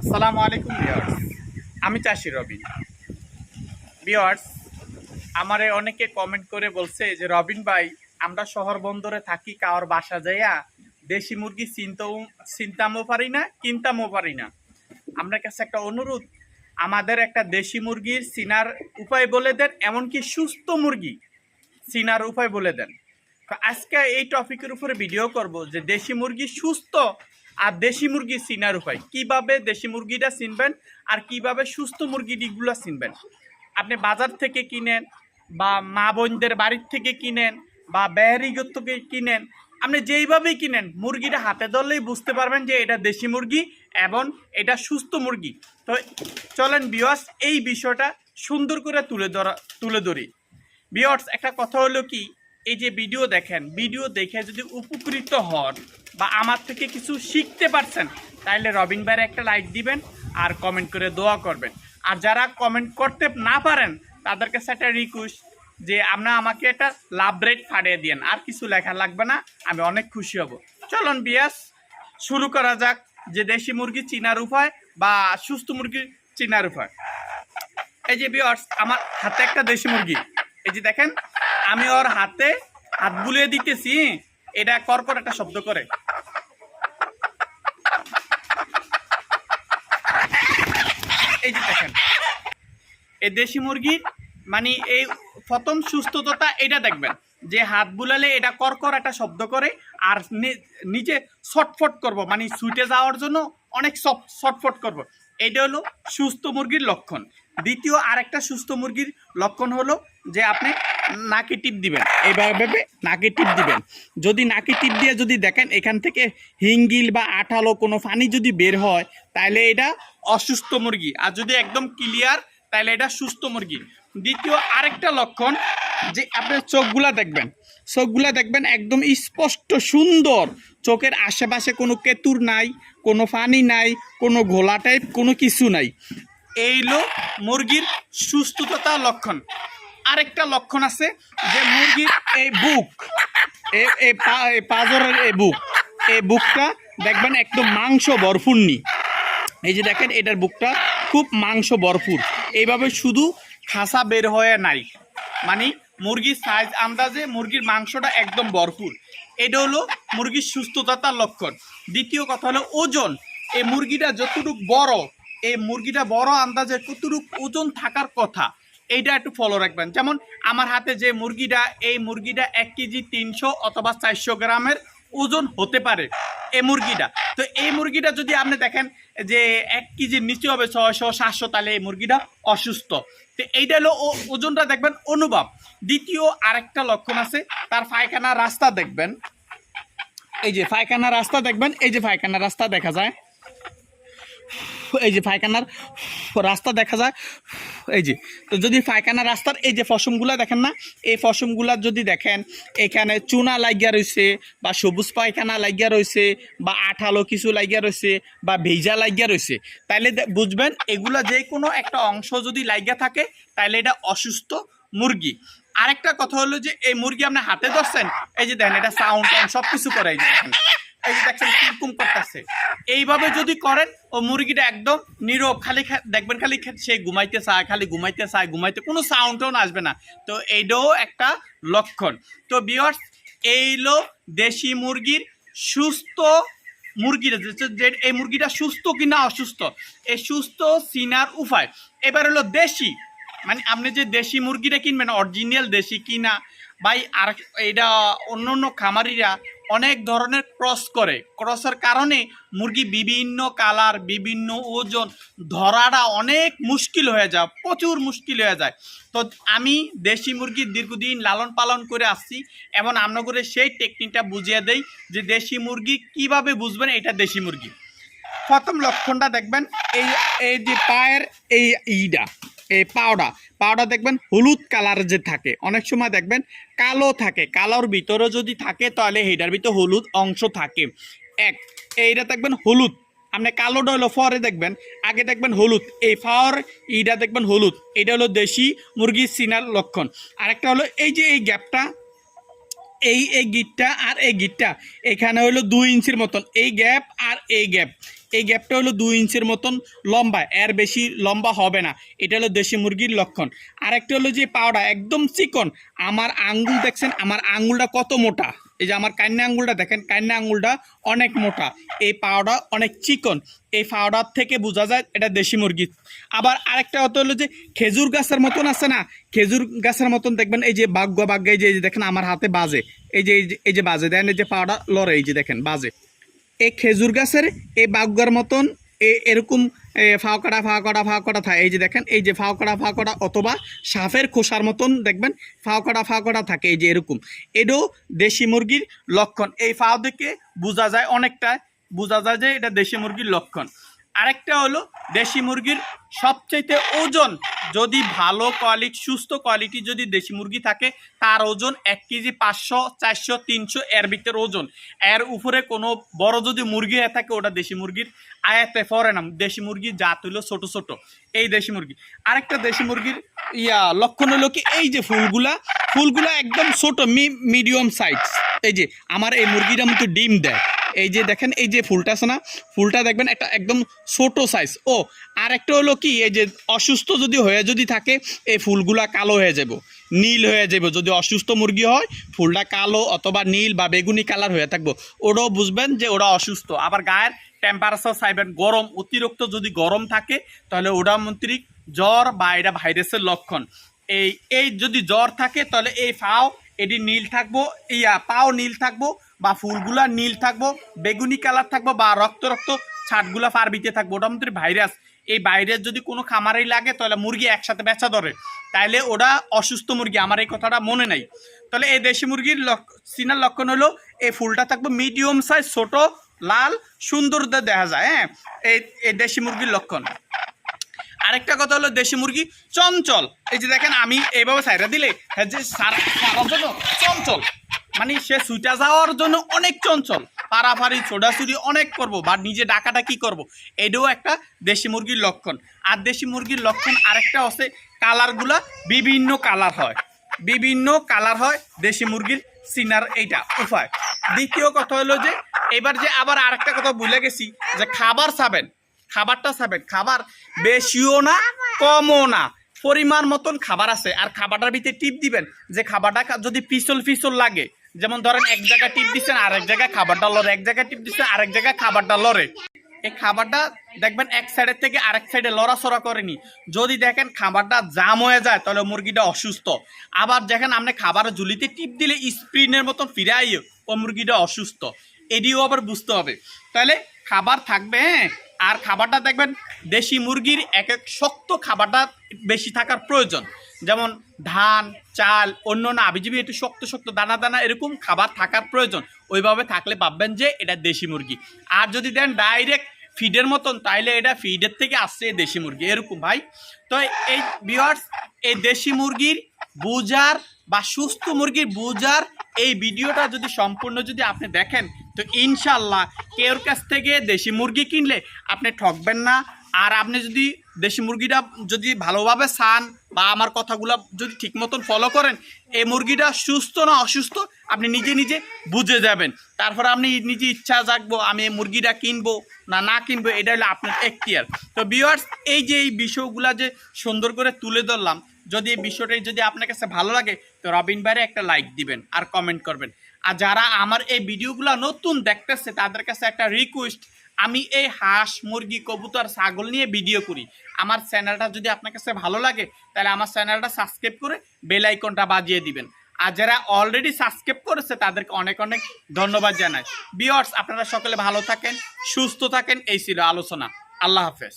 আসসালামু আলাইকুম ভিওয়ার্স আমি চাষি রবিন। ভিওয়ার্স আমারে অনেকে কমেন্ট করে বলছে যে, রবিন ভাই, আমরা শহর বন্দরে থাকি কার বাসা যাইয়া দেশি মুরগি চিনতেও, চিনতামও পারি না, কিনতামও পারি না। আপনার কাছে একটা অনুরোধ, আমাদের একটা দেশি মুরগির চিনার উপায় বলে দেন, এমনকি সুস্থ মুরগি চিনার উপায় বলে দেন। আজকে এই টপিকের উপরে ভিডিও করব যে, দেশি মুরগি সুস্থ আর দেশি মুরগি চিনার উপায়। কীভাবে দেশি মুরগিটা চিনবেন আর কীভাবে সুস্থ মুরগিগুলো চিনবেন? আপনি বাজার থেকে কিনেন বা মা বোনদের বাড়ির থেকে কিনেন বা বেহারিগর থেকে কিনেন, আপনি যেইভাবেই কিনেন, মুরগিটা হাতে ধরলেই বুঝতে পারবেন যে এটা দেশি মুরগি এবং এটা সুস্থ মুরগি। তো চলেন বিয়স এই বিষয়টা সুন্দর করে তুলে ধরা, তুলে ধরি। বিয়র্স একটা কথা হলো কি? এই যে ভিডিও দেখেন ভিডিও দেখে যদি উপকৃত হন বা আমার থেকে কিছু শিখতে পারছেন তাহলে রবিন ভাইয়ের একটা লাইক দিবেন আর কমেন্ট করে দোয়া করবেন। আর যারা কমেন্ট করতে না পারেন, তাদের কাছে একটা রিকোয়েস্ট যে আপনারা আমাকে একটা লাভ রেট ফাটিয়ে দিন আর কিছু লেখা লাগবে না, আমি অনেক খুশি হব। চলুন বিয়াস, শুরু করা যাক যে দেশি মুরগি চিনার উপায় বা সুস্থ মুরগি চিনার উপায়। এই যে বিয়ার্স আমার হাতে একটা দেশি মুরগি। এই যে দেখেন, আমি ওর হাতে হাত বুলিয়ে দিতেছি এটা কর্কর একটা শব্দ করে। এই যে দেখেন, এই দেশি মুরগির মানে এই প্রথম সুস্থতা এটা দেখবেন, যে হাত বুলালে এটা কর্কর একটা শব্দ করে, আর নিচে ছটফট করব মানে সুইটে যাওয়ার জন্য অনেক ছটফট করব। এটা হলো সুস্থ মুরগির লক্ষণ। দ্বিতীয় আরেকটা সুস্থ মুরগির লক্ষণ হলো যে আপনি নাকে টিপ দিবেন। এইভাবে ভেবে নাকে টিপ দিবেন। যদি নাকে টিপ দিয়ে যদি দেখেন, এখান থেকে হিঙ্গিল বা আঠালো কোনো পানি যদি বের হয় তাহলে এটা অসুস্থ মুরগি। আর যদি একদম ক্লিয়ার তাহলে এটা সুস্থ মুরগি। দ্বিতীয় আরেকটা লক্ষণ, যে আপনার চোখগুলা দেখবেন। চোখগুলা দেখবেন একদম স্পষ্ট সুন্দর। চোখের আশেপাশে কোনো কেতুর নাই, কোনো পানি নাই, কোনো ঘোলা টাইপ কোনো কিছু নাই। এইলো মুরগির সুস্থতা লক্ষণ। আরেকটা লক্ষণ আছে যে মুরগির এই বুক এই পাজরের এই বুক, এই বুকটা দেখবেন একদম মাংস ভরপুর নি। এই যে দেখেন, এটার বুকটা খুব মাংস ভরপুর। এইভাবে শুধু খাসা বের হয়ে নাই। মানে মুরগির সাইজ আন্দাজে মুরগির মাংসটা একদম ভরপুর। এটা হলো মুরগির সুস্থতার লক্ষণ। দ্বিতীয় কথা হলো ওজন। এই মুরগিটা যতটুকু বড়, এই মুরগিটা বড় আন্দাজে কতটুকু ওজন থাকার কথা। এইটা একটু ফলো রাখবেন। যেমন আমার হাতে যে মুরগিটা, এই মুরগিটা এক কেজি তিনশো অথবা চারশো গ্রামের ওজন হতে পারে এই মুরগিটা। তো এই মুরগিটা যদি আপনি দেখেন যে এক কেজির নিচে হবে ছয়শো, সাতশো, তাহলে এই মুরগিটা অসুস্থ। তো এইটা হলো ওজনটা দেখবেন অনুভব। দ্বিতীয় আরেকটা লক্ষণ আছে, তার পায়খানা রাস্তা দেখবেন। এই যে পায়খানা রাস্তা দেখবেন, এই যে পায়খানা রাস্তা দেখা যায়। এই যে পায়খানার রাস্তা দেখা যায়। এই যে, তো যদি পায়খানা রাস্তার এই যে ফসমগুলা দেখেন না, এই ফসমগুলা যদি দেখেন, এখানে চুনা লাগিয়া রয়েছে বা সবুজ পায়খানা লাগিয়া রয়েছে বা আঠালো কিছু লাগিয়া রয়েছে বা ভেজা লাগিয়া রয়েছে তাইলে দে- বুঝবেন এগুলা যে কোনো একটা অংশ যদি লাগিয়া থাকে তাহলে এটা অসুস্থ মুরগি আরেকটা কথা হলো যে, এই মুরগি আপনি হাতে ধরছেন, এই যে দেখেন, এটা সাউন্ড টাউন্ড সব কিছু করে। কীরকম করতেছে। এইভাবে যদি করেন, ও মুরগিটা একদম নীরব, খালি দেখবেন খালি সে ঘুমাইতে চায়, খালি ঘুমাইতে চায়, ঘুমাইতে কোনো সাউন্ড টাউন আসবে না। তো এইটাও একটা লক্ষণ। তো বিয়ার্স এইলো দেশি মুরগির সুস্থ মুরগিটা, যে এই মুরগিটা সুস্থ কি না অসুস্থ? এই সুস্থ চিনার উপায়। এবার হলো দেশি। মানে আপনি যে দেশি মুরগিটা কিনবেন অরিজিনাল দেশি কিনা, ভাই, আর এটা অন্য অন্য খামারিরা অনেক ধরনের ক্রস করে। ক্রসের কারণে মুরগি বিভিন্ন কালার বিভিন্ন ওজন ধরাটা অনেক মুশকিল হয়ে যায়, প্রচুর মুশকিল হয়ে যায়। তো আমি দেশি মুরগির দীর্ঘদিন লালন পালন করে আসছি, এবং আমরা করে সেই টেকনিকটা বুঝিয়ে দেই যে দেশি মুরগি কীভাবে বুঝবেন, এটা দেশি মুরগি। প্রথম লক্ষণটা দেখবেন, এই এই যে পায়ের এই ইটা। এই পাউডা পাউডা দেখবেন হলুদ কালার যে থাকে, অনেক সময় দেখবেন কালো থাকে, কালোর ভিতরে যদি থাকে তাহলে এইটার ভিতরে হলুদ অংশ থাকে। এক, এইটা দেখবেন হলুদ, আপনি কালোটা হলো ফরে দেখবেন, আগে দেখবেন হলুদ, এই ফাওয়ার এইটা দেখবেন হলুদ, এটা হলো দেশি মুরগির সিনার লক্ষণ। আরেকটা হলো এই যে এই গ্যাপটা, এই এই গিটটা আর এই গিটটা, এখানে হলো দুই ইঞ্চির মতন, এই গ্যাপ আর এই গ্যাপ। এই গ্যাপটা হলো দুই ইঞ্চের মতন লম্বা, এর বেশি লম্বা হবে না। এটা হলো দেশি মুরগির লক্ষণ। আরেকটা হলো যে পাওডা একদম চিকন। আমার আঙ্গুল দেখছেন, আমার আঙ্গুলটা কত মোটা? এই যে আমার কান্না আঙ্গুলটা দেখেন, কান্না আঙ্গুলটা অনেক মোটা। এই পাওডা অনেক চিকন। এই পাউডার থেকে বোঝা যায় এটা দেশি মুরগি। আবার আরেকটা হতো হলো যে খেজুর গাছের মতন আছে না? খেজুর গাছের মতন দেখবেন, এই যে বাগ্য বাগ্য এই যে দেখেন আমার হাতে বাজে। এই যে, এই যে- বাজে। দেন এই যে পাউডা লড়ে, এই যে দেখেন, বাজে। এই খেজুর গাছের এই বাগ্যার মতন এ- এরকম ফাঁকড়া ফাঁকড়া ফাঁকড়া থাকে। এই যে দেখেন, এই যে ফাঁকড়া ফাঁকড়া অথবা সাফের খোসার মতন দেখবেন ফাঁকড়া ফাঁকড়া থাকে এই যে এরকম। এটাও দেশি মুরগির লক্ষণ। এই ফাও দেখে বোঝা যায় অনেকটা বোঝা যায় যে এটা দেশি মুরগির লক্ষণ। আরেকটা হলো দেশি মুরগির সবচাইতে ওজন। যদি ভালো কোয়ালিটি সুস্থ কোয়ালিটি যদি দেশি মুরগি থাকে, তার ওজন এক কেজি পাঁচশো, চারশো, তিনশো এর ভিতরে ওজন। এর উপরে কোনো বড় যদি মুরগি হয়ে থাকে, ওটা দেশি মুরগির আয়াতে পড়ে না। দেশি মুরগির জাত হইল ছোট ছোট। এই দেশি মুরগি। আরেকটা দেশি মুরগির ইয়া, লক্ষণ হলো কি? এই যে ফুলগুলা ফুলগুলা একদম ছোট মিডিয়াম সাইজ এই যে, আমার এই মুরগিটা মতো ডিম দেয়। এই যে দেখেন, এই যে ফুলটা আছে না, ফুলটা দেখবেন একটা একদম ছোট সাইজ ও আর একটা হলো কি, এই যে অসুস্থ যদি হয়ে যদি থাকে, এই ফুলগুলা কালো হয়ে যাব। নীল হয়ে যাব। যদি অসুস্থ মুরগি হয়, ফুলটা কালো অথবা নীল বা বেগুনি কালার হয়ে থাকব। ওটাও বুঝবেন যে ওরা অসুস্থ। আবার গায়ের টেম্পারেচার চাইবেন গরম, অতিরিক্ত যদি গরম থাকে, তাহলে ওটা মন্ত্রিক জ্বর বা এটা ভাইরাসের লক্ষণ। এই এই যদি জ্বর থাকে, তাহলে এই ফাও, এটি নীল থাকব, ইয়া, পাও নীল থাকব বা ফুলগুলা নীল থাকব, বেগুনি কালার থাকব বা রক্ত রক্ত ছাটগুলা ফার্বিতে থাকব। ওটা মধ্যে ভাইরাস। এই ভাইরাস যদি কোনো খামারেই লাগে, তাহলে মুরগি একসাথে বেচা ধরে। তাইলে ওটা অসুস্থ মুরগি, আমার এই কথাটা মনে নাই। তাহলে এই দেশি মুরগির চিনার লক্ষণ হলো, এই ফুলটা থাকবে মিডিয়াম সাইজ ছোট, লাল, সুন্দর দেখা যায় হ্যাঁ? এই এই দেশি মুরগির লক্ষণ। আরেকটা কথা হলো দেশি মুরগি চঞ্চল। এই যে দেখেন, আমি এইভাবে সাইরা দিলে হ্যাঁ যে সারা চঞ্চল। মানে সে সুইটা যাওয়ার জন্য অনেক চঞ্চল। পাড়াফাড়ি ছোড়াছুড়ি অনেক করব, বা নিজে ডাকাটা কি করব? এটাও একটা দেশি মুরগির লক্ষণ। আর দেশি মুরগির লক্ষণ আরেকটা আছে কালারগুলা বিভিন্ন কালার হয়। বিভিন্ন কালার হয় দেশি মুরগির সিনার এইটা উপায় দ্বিতীয় কথা হলো যে, এবার যে আবার আরেকটা কথা ভুলে গেছি, যে খাবার চাবেন খাবারটা চাবেন খাবার বেশিও না, কমও না। পরিমাণ মতন খাবার আছে, আর খাবারটার ভিতরে টিপ দিবেন যে খাবারটা যদি পিছল পিছল লাগে যেমন ধরেন এক জায়গায় টিপ দিচ্ছেন আর এক জায়গায় খাবারটা লড়ে। এক জায়গায় টিপ দিচ্ছেন আরেক জায়গায় খাবারটা লড়ে। এই খাবারটা দেখবেন এক সাইডের থেকে আরেক সাইডে লড়াচড়া করেনি। যদি দেখেন খাবারটা জাম হয়ে যায়, তাহলে মুরগিটা অসুস্থ। আবার দেখেন আপনি খাবারের ঝুলিতে টিপ দিলে স্প্রিনের মতন ফিরে আইও ও মুরগিটা অসুস্থ। এটিও আবার বুঝতে হবে। তাহলে খাবার থাকবে হ্যাঁ? আর খাবারটা দেখবেন দেশি মুরগির এক এক শক্ত খাবারটা বেশি থাকার প্রয়োজন। যেমন ধান, চাল অন্য না আবিজিবি একটু শক্ত শক্ত দানা দানা এরকম খাবার থাকার প্রয়োজন। ওইভাবে থাকলে ভাববেন যে এটা দেশি মুরগি। আর যদি দেন ডাইরেক্ট ফিডের মতন, তাইলে এটা ফিডের থেকে আসছে দেশি মুরগি, এরকম ভাই। তো এই বিয়ার্স এই দেশি মুরগির বুজার বা সুস্থ মুরগির বুজার এই ভিডিওটা যদি সম্পূর্ণ যদি আপনি দেখেন, তো ইনশাল্লাহ কেউর কাছ থেকে দেশি মুরগি কিনলে আপনি ঠকবেন না। আর আপনি যদি দেশি মুরগিটা যদি ভালোভাবে চান বা আমার কথাগুলো যদি ঠিক মতন ফলো করেন, এই মুরগিটা সুস্থ না অসুস্থ, আপনি নিজে নিজে বুঝে যাবেন। তারপর আপনি নিজে ইচ্ছা জাগবো, আমি এই মুরগিটা কিনবো না না কিনবো, এটা হলো আপনার এখতিয়ার। তো বিওয়ার্স এই যে এই বিষয়গুলা যে সুন্দর করে তুলে ধরলাম, যদি এই বিষয়টাই যদি আপনার কাছে ভালো লাগে, তো রবিন ভাইরে একটা লাইক দিবেন আর কমেন্ট করবেন। আর যারা আমার এই ভিডিওগুলো নতুন দেখতেছে, তাদের কাছে একটা রিকোয়েস্ট আমি এই হাঁস, মুরগি, কবুতর, ছাগল নিয়ে ভিডিও করি। আমার চ্যানেলটা যদি আপনার কাছে ভালো লাগে, তাহলে আমার চ্যানেলটা সাবস্ক্রাইব করে বেল আইকনটা বাজিয়ে দিবেন। আর যারা অলরেডি সাবস্ক্রাইব করেছে, তাদেরকে অনেক অনেক ধন্যবাদ জানাই। বিয়ার্স আপনারা সকলে ভালো থাকেন, সুস্থ থাকেন, এই ছিল আলোচনা। আল্লাহ হাফেজ।